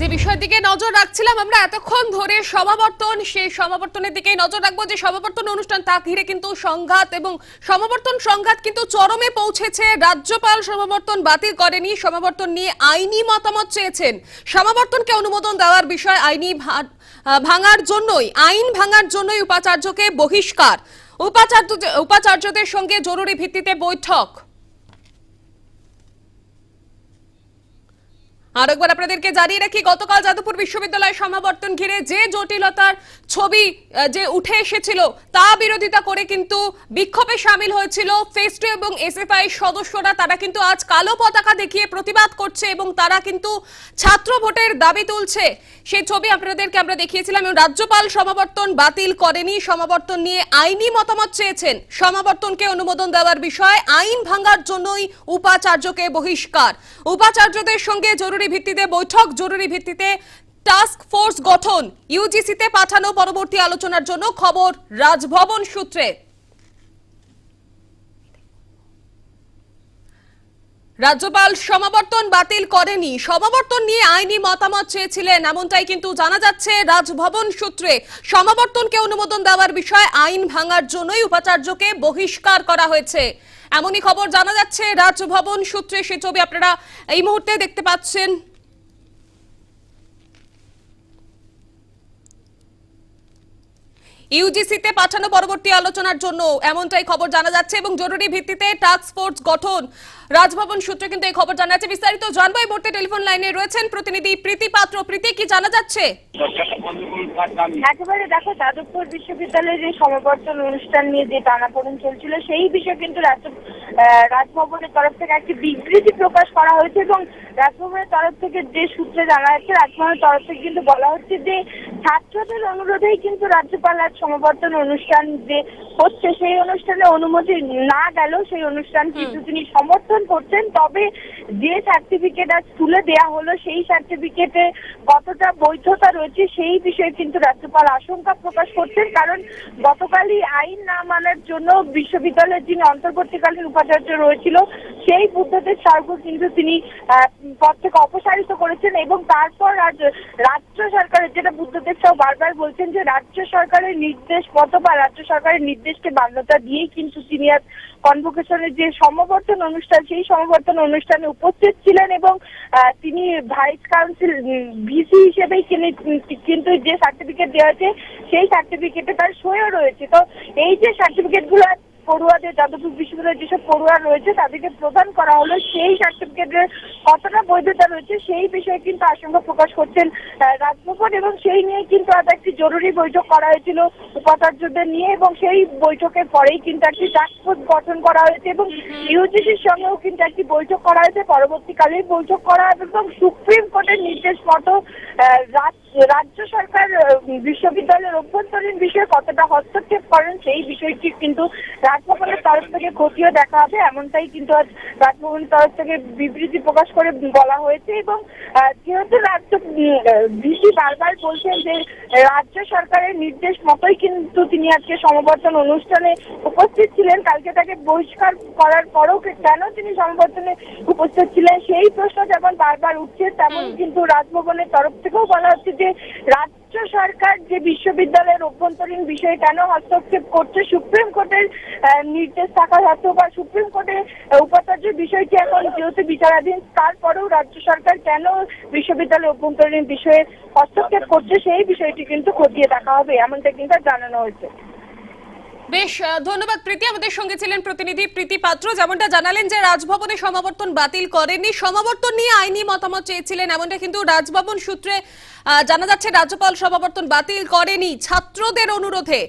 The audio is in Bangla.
যে বিষয়ের দিকে নজর রাখছিলাম, আমরা এতক্ষণ ধরে সমাবর্তন, সেই সমাবর্তনের দিকে নজর রাখব। যে সমাবর্তন অনুষ্ঠান, তা ঘিরে কিন্তু সংঘাত এবং সমাবর্তন সংঘাত কিন্তু চরমে পৌঁছেছে। রাজ্যপাল সমাবর্তন বাতিল করেনি, সমাবর্তন নিয়ে আইনি মতামত চেয়েছেন। সমাবর্তনকে অনুমোদন দেওয়ার বিষয় আইনি ভাঙার জন্যই, আইন ভাঙার জন্যই উপাচার্যকে বহিষ্কার। উপাচার্য উপাচার্যদের সঙ্গে জরুরি ভিত্তিতে বৈঠক। আর একবার আপনাদেরকে জানিয়ে রাখি, গতকাল যাদবপুর বিশ্ববিদ্যালয় সমাবর্তন ঘিরে যে জটিলতার ছবি যে উঠে এসেছিল, তা বিরোধিতা করে কিন্তু বিক্ষোভে সামিল হয়েছিল ফেস্টু এবং এসএফআই সদস্যরা। তারা কিন্তু আজ কালো পতাকা দেখিয়ে প্রতিবাদ করছে এবং তারা কিন্তু ছাত্র ভোটের দাবি তুলছে। সেই ছবি আপনাদেরকে আমরা দেখিয়েছিলাম এবং রাজ্যপাল সমাবর্তন বাতিল করেনি। সমাবর্তন নিয়ে আইনি মতামত চেয়েছেন। সমাবর্তনকে অনুমোদন দেওয়ার বিষয়ে আইন ভাঙার জন্যই উপাচার্যকে বহিষ্কার। উপাচার্যদের সঙ্গে জরুরি ভিত্তিতে বৈঠক, জরুরি ভিত্তিতে টাস্ক ফোর্স গঠন। ইউজিসিতে পাঠানো পরবর্তী আলোচনার জন্য খবর রাজভবন সূত্রে। রাজ্যপাল সমাবর্তন বাতিল করেনি। সমাবর্তন নিয়ে আইনি মতামত চেয়েছিলেন, এমনটাই কিন্তু জানা যাচ্ছে রাজভবন সূত্রে। সমাবর্তনকে অনুমোদন দেওয়ার বিষয়ে আইন ভাঙার জন্যই উপাচার্যকে বহিষ্কার করা হয়েছে। এমনই খবর জানা যাচ্ছে রাজভবন সূত্রে সে ছবি আপনারা এই মুহূর্তে দেখতে পাচ্ছেন। ইউজিসিতে পাঠানো পরবর্তী আলোচনার জন্য এমনটাই খবর জানা যাচ্ছে এবং জরুরি ভিত্তিতে টাস্ক ফোর্স গঠন রাজভবন সূত্রে কিন্তু এই খবর জানা যাচ্ছে। বিস্তারিত জানব এই মুহূর্তে টেলিফোন লাইনে রয়েছেন প্রতিনিধি প্রীতি পাত্র। প্রীতি, কি জানা যাচ্ছে? একেবারে দেখো, যাদবপুর বিশ্ববিদ্যালয়ে যে সমাবর্তন অনুষ্ঠান নিয়ে যে টানাপোড়ন চলছিল, সেই বিষয়ে কিন্তু রাজ্য রাজভবনের তরফ থেকে একটি বিবৃতি প্রকাশ করা হয়েছে এবং রাজভবনের তরফ থেকে যে সূত্রে জানা যাচ্ছে রাজভবনের তরফ থেকে কিন্তু বলা হচ্ছে যে ছাত্রদের অনুরোধেই কিন্তু রাজ্যপাল আজ সমাবর্তন অনুষ্ঠান যে হচ্ছে সেই অনুষ্ঠানে অনুমতি না গেলেও সেই অনুষ্ঠান কিন্তু তিনি সমর্থন করছেন। তবে যে সার্টিফিকেট আজ তুলে দেয়া হলো সেই সার্টিফিকেটে কতটা বৈধতা রয়েছে সেই বিষয়ে কিন্তু রাজ্যপাল আশঙ্কা প্রকাশ করছেন। কারণ গতকালই আইন না মানার জন্য বিশ্ববিদ্যালয়ের যিনি অন্তর্বর্তীকালীন উপাচার্য রয়েছিল, সেই বুদ্ধদেব স্বর্গ কিন্তু তিনি পদ থেকে অপসারিত করেছেন এবং তারপর রাজ- রাজ্য সরকারের যেটা বুদ্ধদেব সাহ বারবার বলছেন যে রাজ্য সরকারের নির্দেশ মতো বা রাজ্য সরকারের নির্দেশকে মান্যতা দিয়েই কিন্তু তিনি আজ কনভোকেশনের যে সমাবর্তন অনুষ্ঠান, সেই সমাবর্তন অনুষ্ঠানে উপস্থিত ছিলেন এবং তিনি ভাইস কাউন্সিল ভিসি হিসেবেই তিনি, কিন্তু যে সার্টিফিকেট দেওয়া হয়েছে সেই সার্টিফিকেটে তার সইও রয়েছে। তো এই যে সার্টিফিকেটগুলো পড়ুয়াদের, যাদবপুর বিশ্ববিদ্যালয়ের যেসব পড়ুয়া রয়েছে, তাদেরকে প্রদান করা হলো। সেই সার্টিফিকেটের কতটা বৈধতা রয়েছে, সেই বিষয়ে কিন্তু আশঙ্কা প্রকাশ করছেন রাজভবন এবং সেই নিয়ে কিন্তু আজ একটি জরুরি বৈঠক করা হয়েছিল উপাচার্যদের নিয়ে এবং সেই বৈঠকের পরেই কিন্তু একটি টাস্ক ফোর্স গঠন করা হয়েছে এবং ইউজিসির সঙ্গেও কিন্তু একটি বৈঠক করা হয়েছে। পরবর্তীকালে বৈঠক করা হবে এবং সুপ্রিম কোর্টের নির্দেশ মতো রাজ্য সরকার বিশ্ববিদ্যালয়ের অভ্যন্তরীণ বিষয়ে কতটা হস্তক্ষেপ করেন সেই বিষয়টি কিন্তু রাজভবনের তরফ থেকে খতিয়ে দেখা হবে। এমনটাই কিন্তু আজ রাজভবনের তরফ থেকে বিবৃতি প্রকাশ করে বলা হয়েছে এবং যেহেতু রাজ্য ভিসি বারবার বলছেন যে রাজ্য সরকারের নির্দেশ মতোই কিন্তু তিনি আজকে সমাবর্তন অনুষ্ঠানে উপস্থিত ছিলেন। কালকে তাকে বহিষ্কার করার পরেও কেন তিনি সমাবর্তনে উপস্থিত ছিলেন সেই প্রশ্ন যেমন বারবার উঠছে তেমন কিন্তু রাজভবনের তরফ থেকেও বলা হচ্ছে যে রাজ্য সরকার যে বিশ্ববিদ্যালয়ের অভ্যন্তরীণ বিষয়ে কেন হস্তক্ষেপ করছে সুপ্রিম কোর্টের নির্দেশ থাকা সত্ত্বেও বা সুপ্রিম কোর্টের উপাচার্যের বিষয়টি এখন যেহেতু বিচারাধীন, তারপরেও রাজ্য সরকার কেন বিশ্ববিদ্যালয়ের অভ্যন্তরীণ বিষয়ে হস্তক্ষেপ করছে সেই বিষয়টি কিন্তু খতিয়ে দেখা হবে, এমনটা কিন্তু জানানো হয়েছে। বেশ ধন্যবাদ প্রীতি। আমাদের সঙ্গে ছিলেন প্রতিনিধি প্রীতি পাত্র। যেমনটা জানালেন যে রাজভবনে সমাবর্তন বাতিল করেননি। সমাবর্তন নিয়ে আইনি মতামত চেয়েছিলেন, এমনটা কিন্তু রাজভবন সূত্রে জানা যাচ্ছে রাজ্যপাল সমাবর্তন বাতিল করেনি। ছাত্রদের অনুরোধে